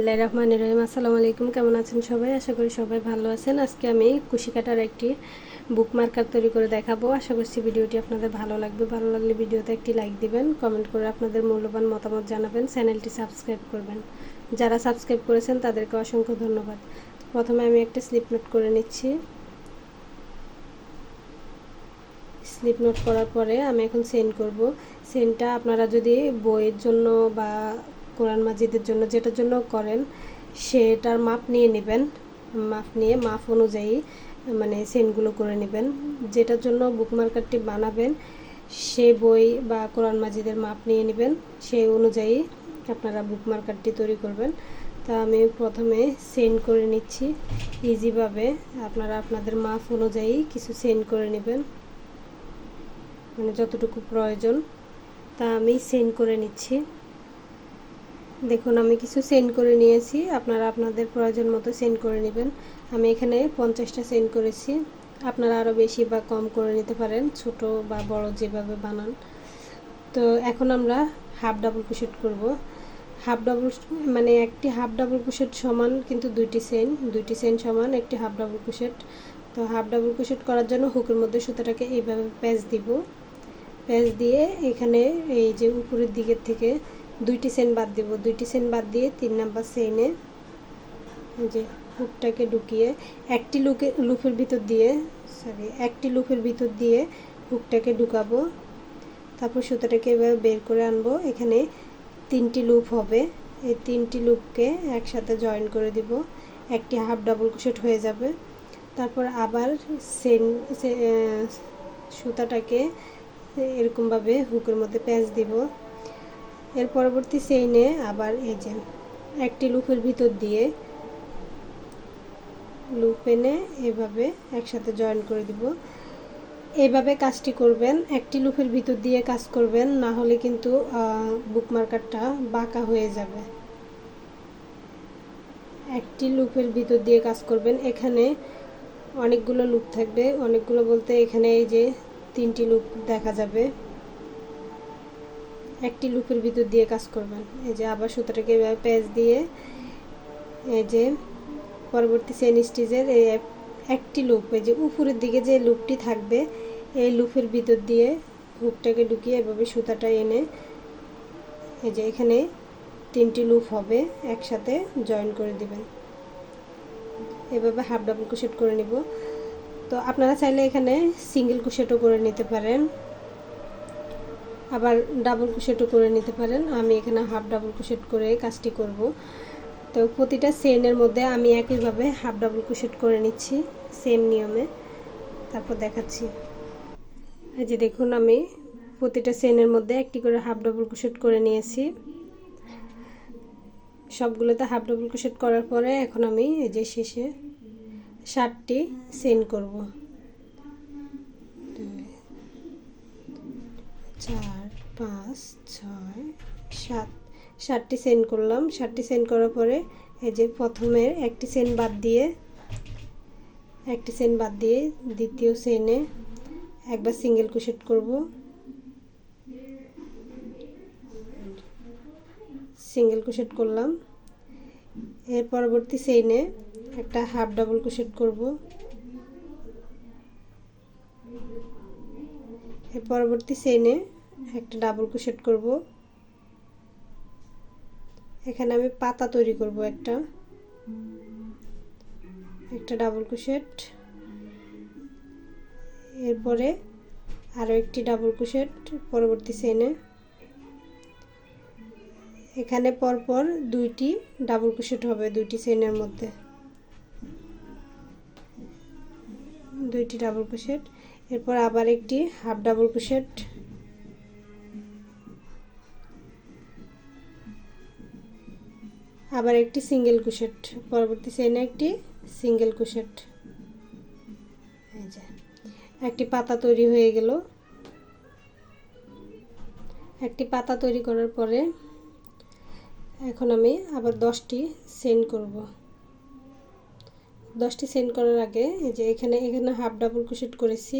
আল্লাহ রহমান রহিম। আসসালামু আলাইকুম, কেমন আছেন সবাই? আশা করি সবাই ভালো আছেন। আজকে আমি কুশি কাটার একটি বুক মার্কার তৈরি করে দেখাবো। আশা করছি ভিডিওটি আপনাদের ভালো লাগবে। ভালো লাগলে ভিডিওতে একটি লাইক দিবেন কমেন্ট করে আপনাদের মূল্যবান মতামত জানাবেন, চ্যানেলটি সাবস্ক্রাইব করবেন। যারা সাবস্ক্রাইব করেছেন, তাদেরকে অসংখ্য ধন্যবাদ। প্রথমে আমি একটা স্লিপ নোট করে নিচ্ছি। স্লিপ নোট করার পরে আমি এখন সেন্ড করব। সেন্ডটা আপনারা যদি বইয়ের জন্য বা কোরআন মাজিদের জন্য যেটার জন্য করেন, সেটার মাপ নিয়ে নেবেন। মাপ নিয়ে, মাপ অনুযায়ী মানে সেন্টগুলো করে নেবেন। যেটার জন্য বুক মার্কারটি বানাবেন, সে বই বা কোরআন মাজিদের মাপ নিয়ে নেবেন। সেই অনুযায়ী আপনারা বুক মার্কারটি তৈরি করবেন। তা আমি প্রথমে সেন্ড করে নিচ্ছি। ইজিভাবে আপনারা আপনাদের মাপ অনুযায়ী কিছু সেন্ড করে নেবেন। মানে যতটুকু প্রয়োজন। তা আমি সেন্ড করে নিচ্ছি। দেখুন, আমি কিছু সেন্ড করে নিয়েছি। আপনারা আপনাদের প্রয়োজন মতো সেন্ড করে নেবেন। আমি এখানে পঞ্চাশটা সেন্ড করেছি। আপনারা আরও বেশি বা কম করে নিতে পারেন, ছোট বা বড় যেভাবে বানান। তো এখন আমরা হাফ ডাবল কুশেট করব। হাফ ডাবল মানে একটি হাফ ডাবল কুশেট সমান কিন্তু দুইটি সেন দুইটি সেন সমান, একটি হাফ ডাবল কুশেট তো হাফ ডাবল কুশেট করার জন্য হুকের মধ্যে সুতাটাকে এইভাবে প্যাচ দিব। প্যাচ দিয়ে এখানে এই যে উপরের দিকের থেকে দুইটি সেন বাদ দিব। দুইটি সেন বাদ দিয়ে তিন নাম্বার সেনে যে হুকটাকে ঢুকিয়ে একটি লুকে লুপের ভিতর দিয়ে সরি একটি লুপের ভিতর দিয়ে হুকটাকে ঢুকাবো। তারপর সুতাটাকে এভাবে বের করে আনব। এখানে তিনটি লুপ হবে। এই তিনটি লুপকে একসাথে জয়েন করে দিব। একটি হাফ ডাবল কুশেট হয়ে যাবে। তারপর আবার সেন সুতাটাকে এরকমভাবে হুকের মধ্যে প্যাঁচ দিব। এর পরবর্তী সেইনে আবার এই যে একটি লুপের ভিতর দিয়ে লুপ এনে এভাবে একসাথে জয়েন করে দিব। এইভাবে কাজটি করবেন, একটি লুপের ভিতর দিয়ে কাজ করবেন, না হলে কিন্তু বুক মার্কারটা বাঁকা হয়ে যাবে। একটি লুপের ভিতর দিয়ে কাজ করবেন, এখানে অনেকগুলো লুপ থাকবে। অনেকগুলো বলতে এখানে এই যে তিনটি লুপ দেখা যাবে। একটি লুপের ভিতর দিয়ে কাজ করবেন। এই যে আবার সুতোটাকে এভাবে প্যাচ দিয়ে এই যে পরবর্তী চেন স্টিচের এই একটি লুপ, এই যে উপরের দিকে যে লুপটি থাকবে, এই লুপের ভিতর দিয়ে হুকটাকে ঢুকিয়ে এভাবে সুতাটা এনে এই যে এখানে তিনটি লুপ হবে, একসাথে জয়েন করে দিবেন। এভাবে হাফ ডাবল কুশেট করে নিব। তো আপনারা চাইলে এখানে সিঙ্গেল কুশেটও করে নিতে পারেন। আবার ডাবল কুশেটও করে নিতে পারেন। আমি এখানে হাফ ডাবল কুশেট করে কাজটি করব। তো প্রতিটা সেনের মধ্যে আমি একইভাবে হাফ ডাবল কুশেট করে নিচ্ছি সেম নিয়মে। তারপর দেখাচ্ছি। এই যে দেখুন, আমি প্রতিটা সেনের মধ্যে একটি করে হাফ ডাবল কুশেট করে নিয়েছি। সবগুলোতে হাফ ডাবল কুশেট করার পরে এখন আমি এই যে শেষে ষাটটি সেন করব। চার পাঁচ, ছয়, সাত, সাতটি সেন্ড করলাম। সাতটি সেন্ড করার পরে এই যে প্রথমের একটি সেন বাদ দিয়ে, একটি সেন বাদ দিয়ে দ্বিতীয় সেনে একবার সিঙ্গেল কুশেট করব। সিঙ্গেল কুশেট করলাম। এর পরবর্তী সেইনে একটা হাফ ডাবল কুশেট করব। এর পরবর্তী সেইনে একটা ডাবল কুশেট করব। এখানে আমি পাতা তৈরি করব একটা। একটা ডাবল কুশেট এরপরে আরও একটি ডাবল কুশেট পরবর্তী সেনে এখানে পরপর দুইটি ডাবল কুশেট হবে দুইটি সেনের মধ্যে। দুইটি ডাবল কুশেট এরপর আবার একটি হাফ ডাবল কুশেট আবার একটি সিঙ্গেল কুশেট পরবর্তী সেনে একটি সিঙ্গেল কুশেট একটি পাতা তৈরি হয়ে গেল। একটি পাতা তৈরি করার পরে এখন আমি আবার দশটি সেন্ড করব। দশটি সেন্ড করার আগে এই যে এখানে এখানে হাফ ডাবল কুশেট করেছি।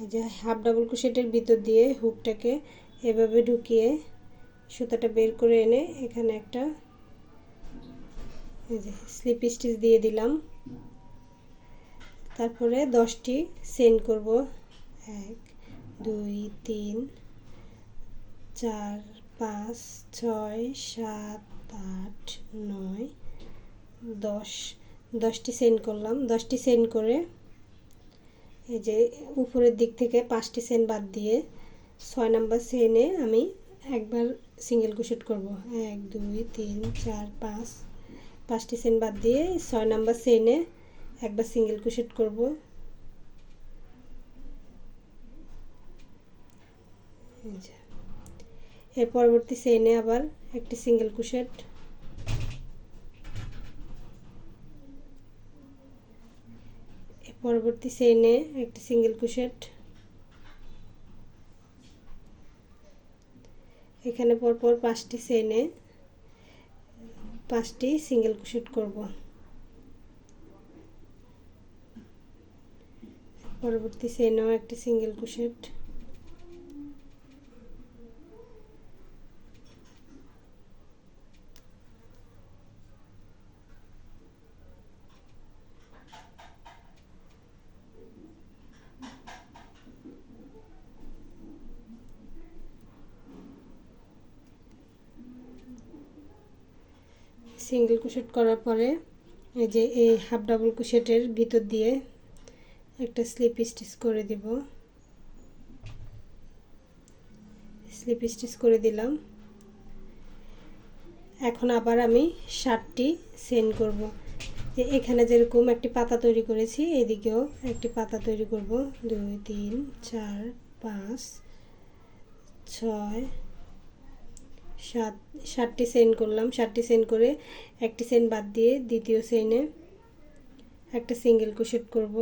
এই যে হাফ ডাবল কুশেটের ভিতর দিয়ে হুকটাকে এভাবে ঢুকিয়ে সুতাটা বের করে এনে এখানে একটা এই যে স্লিপ স্টিচ দিয়ে দিলাম। তারপরে দশটি সেন্ড করব। এক, দুই, তিন, চার, পাঁচ, ছয়, সাত, আট, নয়, দশ। দশটি সেন্ড করলাম। দশটি সেন্ড করে এই যে উপরের দিক থেকে পাঁচটি সেন বাদ দিয়ে ছয় নাম্বার সেনে আমি একবার সিঙ্গেল কুশেট করব। এক, দুই, তিন, চার, পাঁচ পাঁচটি সেন বাদ দিয়ে ছয় নাম্বার সেনে একবার সিঙ্গেল কুশেট করব। এর পরবর্তী সেনে আবার একটি সিঙ্গেল কুশেট পরবর্তী সেনে একটি সিঙ্গেল কুশেট এখানে পরপর পাঁচটি সেনে পাঁচটি সিঙ্গেল ক্রোশেট করব। পরবর্তী সেনাও একটি সিঙ্গেল কুশেট সিঙ্গেল কুশেট করার পরে, এই যে এই হাফ ডাবল কুশেটের ভিতর দিয়ে একটা স্লিপ স্টিচ করে দিব। স্লিপ স্টিচ করে দিলাম। এখন আবার আমি শার্টটি সেন্ড করব। যে এখানে যেরকম একটি পাতা তৈরি করেছি, এদিকেও একটি পাতা তৈরি করব। দুই, তিন, চার, পাঁচ, ছয় সাত, সাতটি সেন্ড করলাম। সাতটি সেন্ড করে একটি সেন বাদ দিয়ে দ্বিতীয় সেনে একটা সিঙ্গেল কুশেট করব।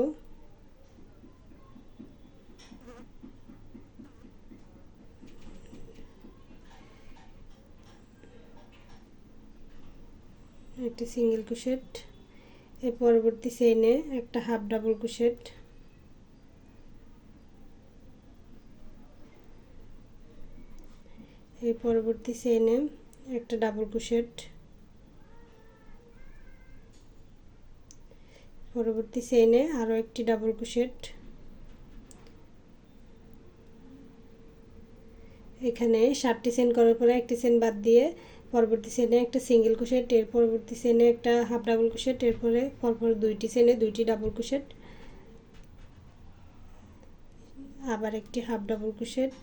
একটি সিঙ্গেল কুশেট এর পরবর্তী সেনে একটা হাফ ডাবল কুশেট পরবর্তী সেনে একটা ডাবল কুশেট পরবর্তী সেনে আরও একটি ডাবল কুশেট এখানে সাতটি সেন করার পরে একটি সেন বাদ দিয়ে পরবর্তী সেনে একটা সিঙ্গেল কুশেট এর পরবর্তী সেনে একটা হাফ ডাবল কুশেট এরপরে পরপর দুইটি সেনে দুইটি ডাবল কুশেট আবার একটি হাফ ডাবল কুশেট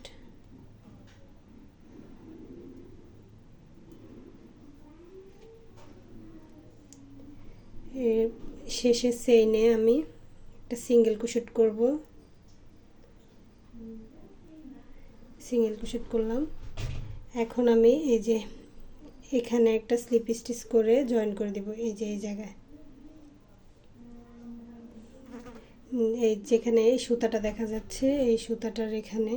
শেষের সেইনে আমি একটা সিঙ্গেল কুশেট করব। সিঙ্গেল কুশেট করলাম। এখন আমি এই যে এখানে একটা স্লিপ স্টিচ করে জয়েন করে দেব এই যে এই জায়গায়। এই যেখানে এই সুতাটা দেখা যাচ্ছে, এই সুতাটার এখানে।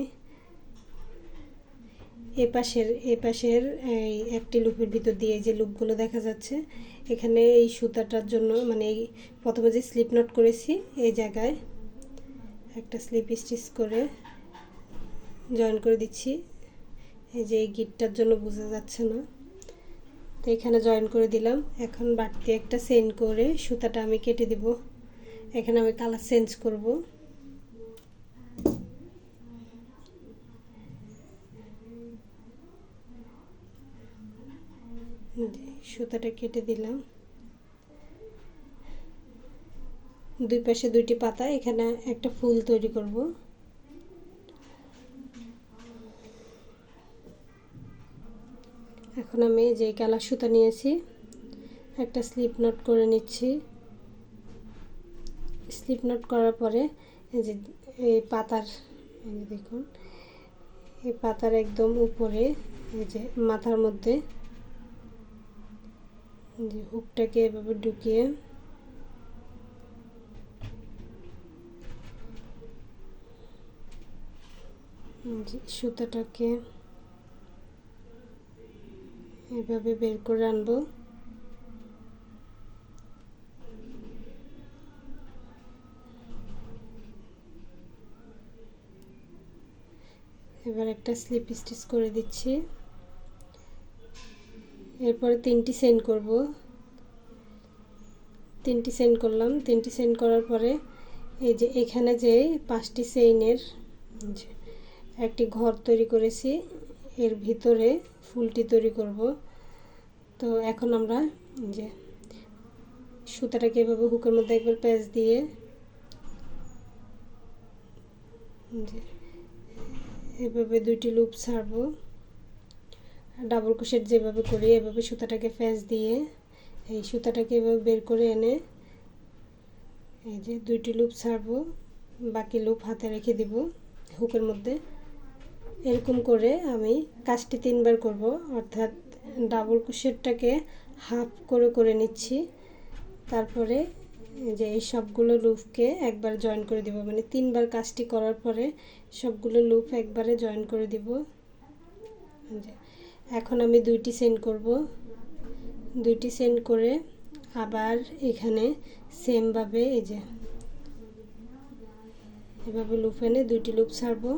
এ পাশের এ পাশের এই একটি লুপের ভিতর দিয়ে যে লুপগুলো দেখা যাচ্ছে এখানে এই সুতাটার জন্য মানে এই প্রথমে যে স্লিপ নট করেছি, এই জায়গায় একটা স্লিপ স্টিচ করে জয়েন করে দিচ্ছি। এই যে এই গিটটার জন্য বোঝা যাচ্ছে না। তো এখানে জয়েন করে দিলাম। এখন বাড়তি একটা সেন্ড করে সুতাটা আমি কেটে দিব। এখানে আমি কালার চেঞ্জ করব। করব সুতাটা কেটে দিলাম। দুই পাশে দুইটি পাতা, এখানে একটা ফুল তৈরি করব। এখন আমি যে কালার সুতা নিয়েছি, একটা স্লিপ নট করে নিচ্ছি। স্লিপ নট করার পরে এই যে, এই পাতার দেখুন, এই পাতার একদম উপরে, এই যে মাথার মধ্যে যে হুকটাকে এভাবে ঢুকিয়ে সুতাটাকে এভাবে বের করে আনব। এবার একটা স্লিপ স্টিচ করে দিচ্ছি। এরপরে তিনটি সেন্ড করব। তিনটি সেন্ড করলাম। তিনটি সেন্ড করার পরে এই যে এখানে যে পাঁচটি সেইনের একটি ঘর তৈরি করেছি, এর ভিতরে ফুলটি তৈরি করব। তো এখন আমরা যে সুতাটাকে এভাবে হুকের মধ্যে একবার প্যাচ দিয়ে এভাবে দুইটি লুপ ছাড়বো। ডাবল ক্রোশেট যেভাবে করি, এভাবে সুতাটাকে ফ্যাস দিয়ে এই সুতাটাকে এভাবে বের করে এনে এই যে দুইটি লুপ ছাড়বো, বাকি লুপ হাতে রেখে দিব হুকের মধ্যে। এরকম করে আমি কাজটি তিনবার করব, অর্থাৎ ডাবল ক্রোশেটটাকে হাফ করে করে নিচ্ছি। তারপরে যে এই সবগুলো লুপকে একবার জয়েন করে দিব মানে তিনবার কাজটি করার পরে সবগুলো লুপ একবারে জয়েন করে দিব। এখন আমি দুইটি সেন্ড করব। দুইটি সেন্ড করে আবার এখানে সেমভাবে এই যে এভাবে লুপ এনে দুইটি লুপ ছাড়বো।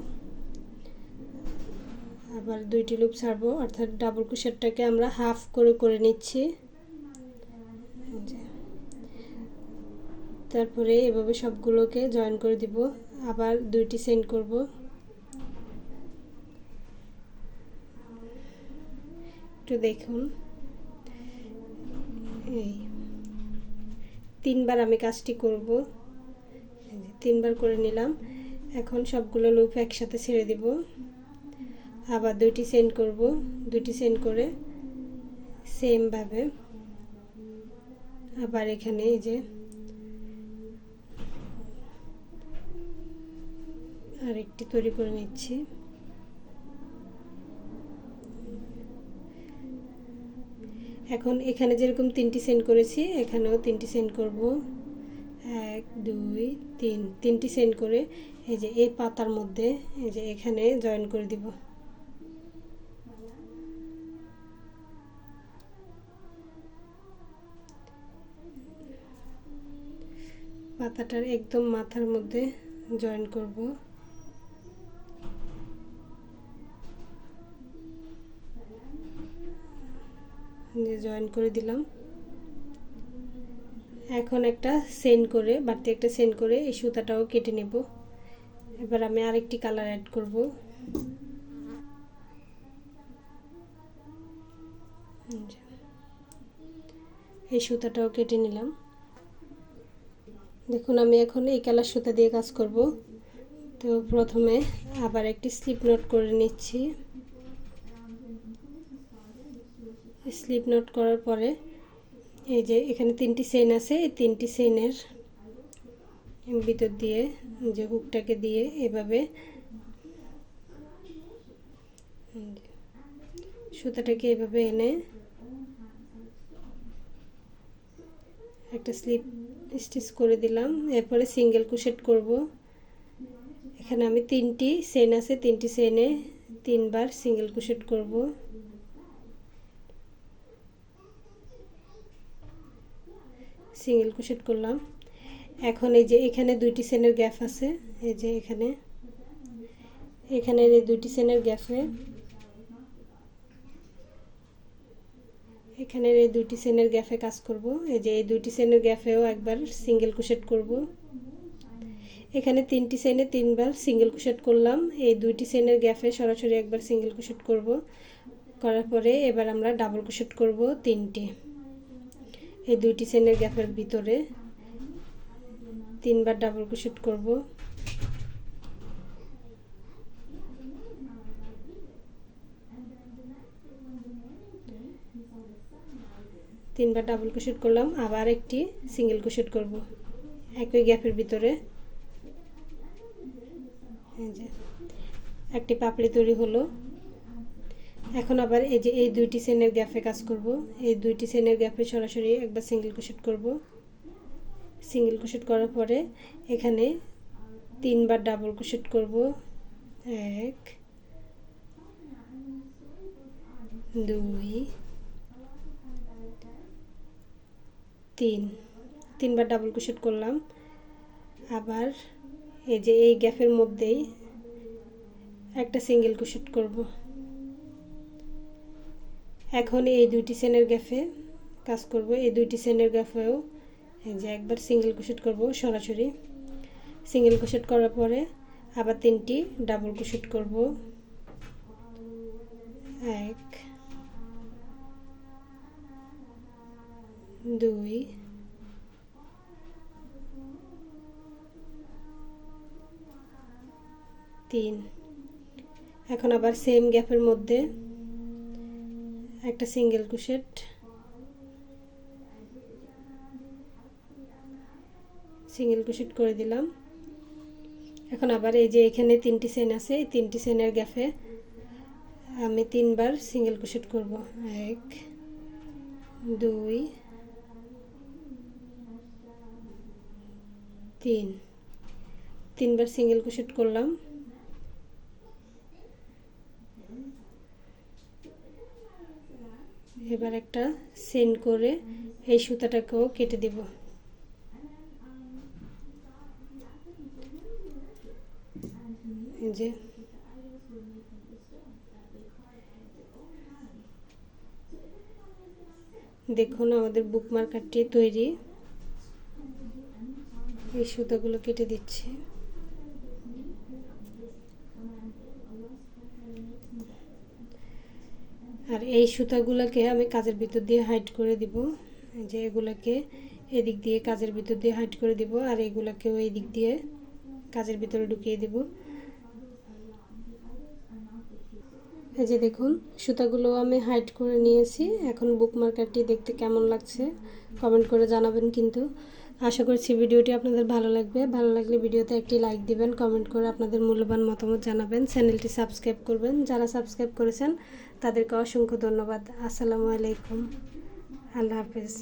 আবার দুইটি লুপ ছাড়বো, অর্থাৎ ডাবল কুশারটাকে আমরা হাফ করে করে নিচ্ছি। তারপরে এভাবে সবগুলোকে জয়েন করে দিব। আবার দুইটি সেন্ড করব। একটু দেখুন। এই, তিনবার আমি কাজটি করব। তিনবার করে নিলাম। এখন সবগুলো লুপ একসাথে ছেড়ে দিব। আবার দুইটি সেন্ড করব। দুইটি সেন্ড করে সেমভাবে আবার এখানে এই যে আরেকটি তৈরি করে নিচ্ছি। এখন এখানে যেরকম তিনটি সেন্ড করেছি, এখানেও তিনটি সেন্ড করব। এক, দুই, তিন, তিনটি সেন্ড করে এই যে এই পাতার মধ্যে এই যে এখানে জয়েন করে দিব। পাতাটার একদম মাথার মধ্যে জয়েন করব। জয়েন করে দিলাম। এখন একটা সেন্ড করে, বাড়তি একটা সেন্ড করে এই সুতাটাও কেটে নেব। এবার আমি আরেকটি কালার অ্যাড করব। এই সুতাটাও কেটে নিলাম। দেখুন, আমি এখন এই কালার সুতা দিয়ে কাজ করব। তো প্রথমে আবার একটি স্লিপ নোট করে নিচ্ছি। স্লিপ নোট করার পরে এই যে এখানে তিনটি চেন আছে, এই তিনটি চেনের ভিতর দিয়ে যে হুকটাকে দিয়ে এভাবে সুতাটাকে এভাবে এনে একটা স্লিপ স্টিচ করে দিলাম। এরপরে সিঙ্গেল কুশেট করব। এখানে আমি তিনটি সেন আছে, তিনটি সেনে তিনবার সিঙ্গেল কুশেট করব। সিঙ্গেল কুশেট করলাম। এখন এই যে এখানে দুইটি সেনের গ্যাপ আছে, এই যে এখানে। এখানে এই দুইটি সেনের গ্যাপে। এখানের এই দুইটি সেনের গ্যাফে কাজ করব। এই যে এই দুইটি সেনের গ্যাফেও একবার সিঙ্গেল কুশেট করব। এখানে তিনটি সেনে তিনবার সিঙ্গেল কুশেট করলাম। এই দুইটি সেনের গ্যাফে সরাসরি একবার সিঙ্গেল কুশেট করব। করার পরে এবার আমরা ডাবল কুশেট করব তিনটি। এই দুইটি চেনের গ্যাপের ভিতরে তিনবার ডাবল কুশেট করব। তিনবার ডাবল কুশেট করলাম, আবার একটি সিঙ্গেল কুশেট করব। একই গ্যাপের ভিতরে। একটি পাপড়ি তৈরি হলো। এখন আবার এই যে এই দুইটি সেনের গ্যাপে কাজ করব। এই দুইটি সেনের গ্যাপে সরাসরি একবার সিঙ্গেল কুশেট করব। সিঙ্গেল কুশেট করার পরে এখানে তিনবার ডাবল কুশেট করব। এক, দুই, তিন। তিনবার ডাবল কুশেট করলাম। আবার এই যে এই গ্যাপের মধ্যেই একটা সিঙ্গেল কুশেট করব। এখন এই দুইটি সেনের গ্যাফে কাজ করব। এই দুইটি সেনের গ্যাফেও যে একবার সিঙ্গেল ক্রোশেট করব সরাসরি। সিঙ্গেল ক্রোশেট করার পরে আবার তিনটি ডাবল ক্রোশেট করব। এক, দুই, তিন। এখন আবার সেম গ্যাপের মধ্যে একটা সিঙ্গেল ক্রোশেট সিঙ্গেল ক্রোশেট করে দিলাম। এখন আবার এই যে এখানে তিনটি চেন আছে, এই তিনটি চেনের গ্যাপে আমি তিনবার সিঙ্গেল ক্রোশেট করব। এক, দুই, তিন। তিনবার সিঙ্গেল ক্রোশেট করলাম। এবার একটা সেন করে এই সুতাটাকেও কেটে দেব। যে। দেখুন আমাদের বুক মার্কারটি তৈরি। এই সুতাগুলো কেটে দিচ্ছি। আর এই সুতাগুলোকে আমি কাজের ভিতর দিয়ে হাইট করে দিব। যে এগুলোকে এদিক দিয়ে কাজের ভিতর দিয়ে হাইট করে দিব আর এগুলোকেও এই দিক দিয়ে কাজের ভিতরে ঢুকিয়ে দিব। এই যে দেখুন, সুতাগুলো আমি হাইট করে নিয়েছি। এখন বুক মার্কারটি দেখতে কেমন লাগছে কমেন্ট করে জানাবেন কিন্তু। আশা করছি ভিডিওটি আপনাদের ভালো লাগবে। ভালো লাগলে ভিডিওতে একটি লাইক দিবেন কমেন্ট করে আপনাদের মূল্যবান মতামত জানাবেন। চ্যানেলটি সাবস্ক্রাইব করবেন। যারা সাবস্ক্রাইব করেছেন তাদেরকে অসংখ্য ধন্যবাদ। আসসালামু আলাইকুম। আল্লাহ হাফেজ।